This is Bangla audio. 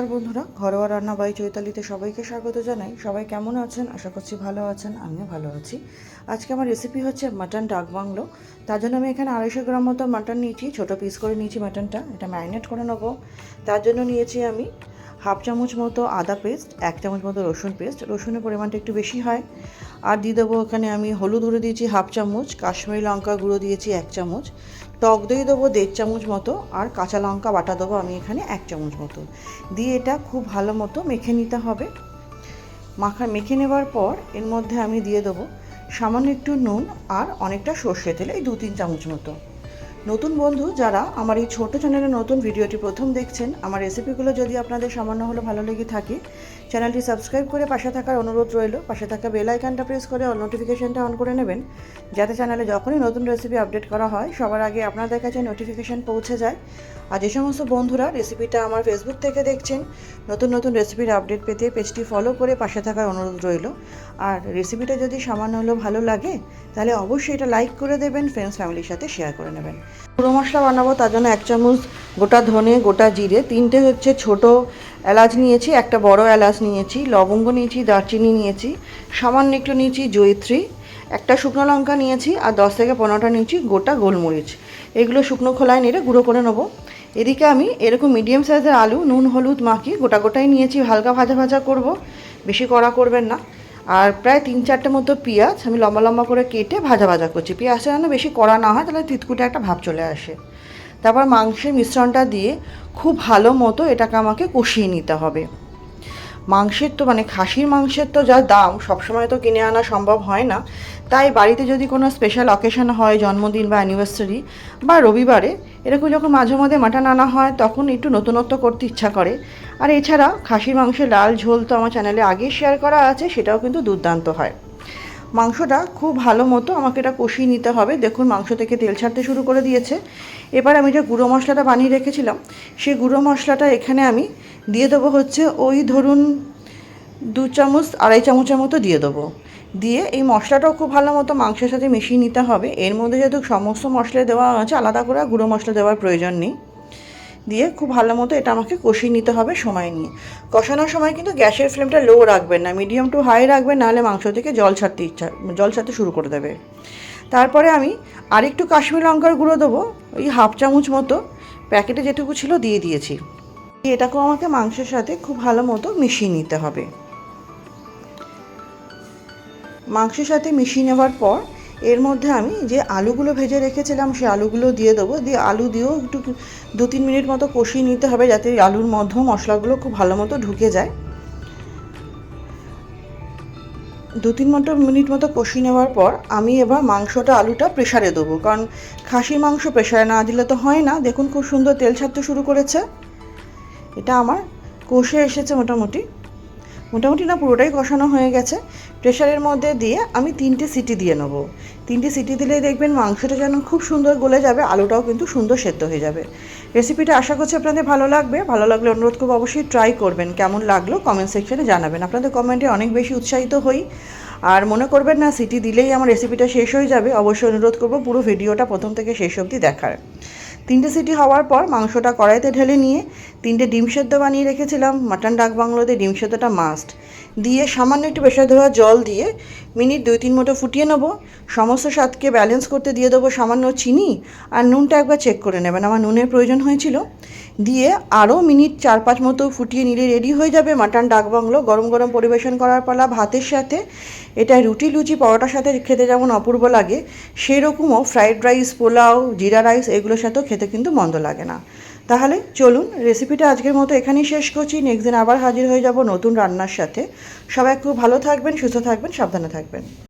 নমস্কার বন্ধুরা, ঘরোয়া রান্না বাই চৈতালিতে সবাইকে স্বাগত জানাই। সবাই কেমন আছেন? আশা করছি ভালো আছেন, আমিও ভালো আছি। আজকে আমার রেসিপি হচ্ছে মাটন ডাক বাংলো। তার জন্য আমি এখানে আড়াইশো গ্রাম মতো মাটন নিয়েছি, ছোটো পিস করে নিয়েছি মাটনটা এটা ম্যারিনেট করে নেব। তার জন্য নিয়েছি আমি হাফ চামচ মতো আদা পেস্ট, এক চামচ মতো রসুন পেস্ট। রসুনের পরিমাণটা একটু বেশি হয়। আর দিয়ে দেবো এখানে আমি হলুদ গুঁড়ো দিয়েছি হাফ চামচ, কাশ্মীরি লঙ্কা গুঁড়ো দিয়েছি এক চামচ, টক দই দেবো দেড় চামচ মতো, আর কাঁচা লঙ্কা বাটা দেবো আমি এখানে এক চামচ মতো। দিয়ে এটা খুব ভালো মতো মেখে নিতে হবে। মাখা, মেখে নেবার পর এর মধ্যে আমি দিয়ে দেবো সামান্য একটু নুন আর অনেকটা সর্ষে তেল, এই দু তিন চামচ মতো। নতুন বন্ধু যারা আমার এই ছোট চ্যানেলে নতুন ভিডিওটি প্রথম দেখছেন, আমার রেসিপিগুলো যদি আপনাদের সামান্য হলে ভালো লেগে থাকে চ্যানেলটি সাবস্ক্রাইব করে পাশে থাকার অনুরোধ রইল, পাশে থাকা বেল আইকনটা প্রেস করে নোটিফিকেশনটা অন করে নেবেন, যাতে চ্যানেলে যখনই নতুন রেসিপি আপডেট করা হয়, সবার আগে আপনাদের কাছে নোটিফিকেশান পৌঁছে যায়। আর যে সমস্ত বন্ধুরা রেসিপিটা আমার ফেসবুক থেকে দেখছেন, নতুন নতুন রেসিপির আপডেট পেতে পেজটি ফলো করে পাশে থাকার অনুরোধ রইল। আর রেসিপিটা যদি সামান্য হলেও ভালো লাগে, তাহলে অবশ্যই এটা লাইক করে দেবেন ফ্রেন্ডস ফ্যামিলির সাথে শেয়ার করে নেবেন। গুঁড়ো মশলা বানাবো, তার জন্য এক চামচ গোটা ধনে, গোটা জিরে, তিনটে হচ্ছে ছোট এলাচ নিয়েছি, একটা বড় এলাচ নিয়েছি, লবঙ্গ নিয়েছি, দারচিনি নিয়েছি, সামান্য একটু নিয়েছি জয়িত্রী, একটা শুকনো লঙ্কা নিয়েছি, আর দশ থেকে পনেরোটা নিয়েছি গোটা গোলমরিচ। এগুলো শুকনো খোলায় নেড়ে গুঁড়ো করে নেব। এদিকে আমি এরকম মিডিয়াম সাইজের আলু, নুন, হলুদ মাখিয়ে গোটা গোটাই নিয়েছি, হালকা ভাজা ভাজা করব, বেশি কড়া করবেন না। আর প্রায় তিন চারটে মতো পেঁয়াজ আমি লম্বা লম্বা করে কেটে ভাজা ভাজা করছি। পেঁয়াজটা যেন বেশি কড়া না হয়, তাহলে তিতকুটে একটা ভাব চলে আসে। তারপর মাংসের মিশ্রণটা দিয়ে খুব ভালো মতো এটাকে আমাকে কষিয়ে নিতে হবে। মাংসের তো মানে খাসির মাংসের তো যা দাম, সবসময় তো কিনে আনা সম্ভব হয় না। তাই বাড়িতে যদি কোনো স্পেশাল অকেশন হয়, জন্মদিন বা অ্যানিভার্সারি বা রবিবারে এরকম যখন মাঝে মধ্যে মাটন আনা হয়, তখন একটু নতুনত্ব করতে ইচ্ছা করে। আর এছাড়া খাসির মাংসের লাল ঝোল তো আমার চ্যানেলে আগে শেয়ার করা আছে, সেটাও কিন্তু দুর্দান্ত হয়। মাংসটা খুব ভালো মতো আমাকে এটা কষিয়ে নিতে হবে। দেখুন, মাংস থেকে তেল ছাড়তে শুরু করে দিয়েছে। এবার আমি যে গুঁড়ো মশলাটা বানিয়ে রেখেছিলাম, সেই গুঁড়ো মশলাটা এখানে আমি দিয়ে দেবো হচ্ছে ওই ধরুন দু চামচ, আড়াই চামচের মতো দিয়ে দেবো। দিয়ে এই মশলাটাও খুব ভালো মতো মাংসের সাথে মিশিয়ে নিতে হবে। এর মধ্যে যেহেতু সমস্ত মশলা দেওয়া আছে, আলাদা করে গুঁড়ো মশলা দেওয়ার প্রয়োজন নেই। দিয়ে খুব ভালো মতো এটা আমাকে কষিয়ে নিতে হবে সময় নিয়ে। কষানোর সময় কিন্তু গ্যাসের ফ্লেমটা লো রাখবেন না, মিডিয়াম টু হাই রাখবেন, নাহলে মাংস থেকে জল ছাড়তে ইচ্ছা, জল ছাড়তে শুরু করে দেবে। তারপরে আমি আরেকটু কাশ্মীর লঙ্কার গুঁড়ো দেবো, ওই হাফ চামচ মতো। প্যাকেটে যেটুকু ছিল দিয়ে দিয়েছি। এটাকেও আমাকে মাংসের সাথে খুব ভালো মতো মিশিয়ে নিতে হবে। মাংসের সাথে মিশিয়ে নেওয়ার পর এর মধ্যে আমি যে আলুগুলো ভেজে রেখেছিলাম সেই আলুগুলো দিয়ে দেবো। দিয়ে আলু দিয়েও একটু দু তিন মিনিট মতো কষিয়ে নিতে হবে যাতে আলুর মধ্যেও মশলাগুলো খুব ভালো মতো ঢুকে যায়। দু তিন মতো মিনিট মতো কষিয়ে নেওয়ার পর আমি এবার মাংসটা, আলুটা প্রেশারে দেবো। কারণ খাসির মাংস প্রেশারে না দিলে তো হয় না। দেখুন খুব সুন্দর তেল ছাড়তে শুরু করেছে। এটা আমার কষে এসেছে মোটামুটি। মোটামুটি না পুরোটাই কষানো হয়ে গেছে। প্রেশারের মধ্যে দিয়ে আমি তিনটে সিটি দিয়ে নেব। তিনটে সিটি দিলে দেখবেন মাংসটা যেন খুব সুন্দর গলে যাবে, আলুটাও কিন্তু সুন্দর সেদ্ধ হয়ে যাবে। রেসিপিটা আশা করছি আপনাদের ভালো লাগবে। ভালো লাগলে অনুরোধ করব অবশ্যই ট্রাই করবেন। কেমন লাগল কমেন্ট সেকশনে জানাবেন। আপনাদের কমেন্টে অনেক বেশি উৎসাহিত হই। আর মনে করবেন না, সিটি দিলেই আমার রেসিপিটা শেষ হয়ে যাবে। অবশ্যই অনুরোধ করব পুরো ভিডিওটা প্রথম থেকে শেষ অবধি দেখার। তিনটে সিটি হওয়ার পর মাংসটা কড়াইতে ঢেলে নিয়ে তিনটে ডিম সেদ্ধ বানিয়ে রেখেছিলাম। মাটন ডাক বাংলোতে ডিম সেদ্ধটা মাস্ট দিয়ে সামান্য একটু বেসা ধোয়া জল দিয়ে মিনিট দুই তিন মতো ফুটিয়ে নেব। সমস্ত স্বাদকে ব্যালেন্স করতে দিয়ে দেবো সামান্য চিনি আর নুনটা একবার চেক করে নেবেন। আমার নুনের প্রয়োজন হয়েছিল। দিয়ে আরও মিনিট চার পাঁচ মতো ফুটিয়ে নিলে রেডি হয়ে যাবে মাটন ডাক বাংলো। গরম গরম পরিবেশন করার পালা ভাতের সাথে। এটা রুটি লুচি পরোটার সাথে খেতে যেমন অপূর্ব লাগে সেই রকমও ফ্রাইড রাইস পোলাও, জিরা রাইস এগুলোর সাথেও খেতে কিন্তু মন্দ লাগে না। তাহলে চলুন রেসিপিটা আজকের মতো এখানেই শেষ করছি। নেক্সট দিন আবার হাজির হয়ে যাব নতুন রান্নার সাথে। সবাই খুব ভালো থাকবেন, সুস্থ থাকবেন, সাবধানে থাকবেন।